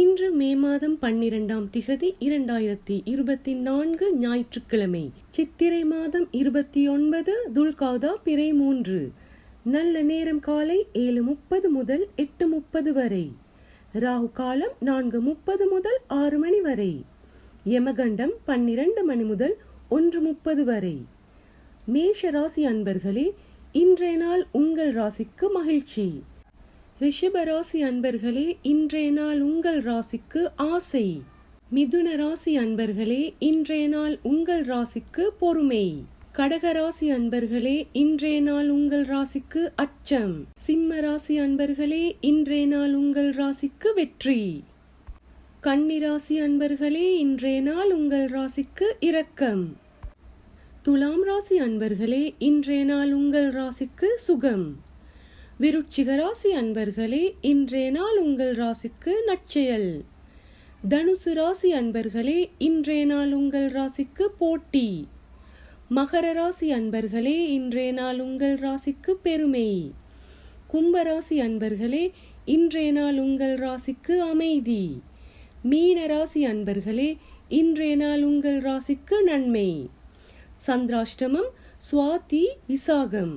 இன்று மே மாதம் பன்னிரெண்டாம் திகதி இரண்டாயிரத்தி இருபத்தி நான்கு ஞாயிற்றுக்கிழமை. சித்திரை மாதம் இருபத்தி ஒன்பது துல்காதா பிறை மூன்று. நல்ல நேரம் காலை ஏழு முப்பது முதல் எட்டு முப்பது வரை. ராகு காலம் நான்கு முப்பது முதல் ஆறு மணி வரை. யமகண்டம் பன்னிரண்டு மணி முதல் ஒன்று முப்பது வரை. மேஷ ராசி அன்பர்களே இன்றைய நாள் உங்கள் ராசிக்கு மகிழ்ச்சி. ரிஷப ராசி அன்பர்களே இன்றைய நாள் உங்கள் ராசிக்கு ஆசை. மிதுன ராசி அன்பர்களே இன்றைய நாள் உங்கள் ராசிக்கு பொறுமை. கடக ராசி அன்பர்களே இன்றைய நாள் உங்கள் ராசிக்கு அச்சம். சிம்ம ராசி அன்பர்களே இன்றைய நாள் உங்கள் ராசிக்கு வெற்றி. கன்னிராசி அன்பர்களே இன்றைய நாள் உங்கள் ராசிக்கு இரக்கம். துலாம் ராசி அன்பர்களே இன்றைய நாள் உங்கள் ராசிக்கு சுகம். விருட்சிக ராசி அன்பர்களே இன்றைய நாள் உங்கள் ராசிக்கு நற்செயல் தனுசு ராசி அன்பர்களே இன்றைய நாள் உங்கள் ராசிக்கு போட்டி. மகர ராசி அன்பர்களே இன்றைய நாள் உங்கள் ராசிக்கு பெருமை. கும்பராசி அன்பர்களே இன்றைய நாள் உங்கள் ராசிக்கு அமைதி. மீன ராசி அன்பர்களே இன்றைய நாள் உங்கள் ராசிக்கு நன்மை. சந்திராஷ்டமம் சுவாதி விசாகம்.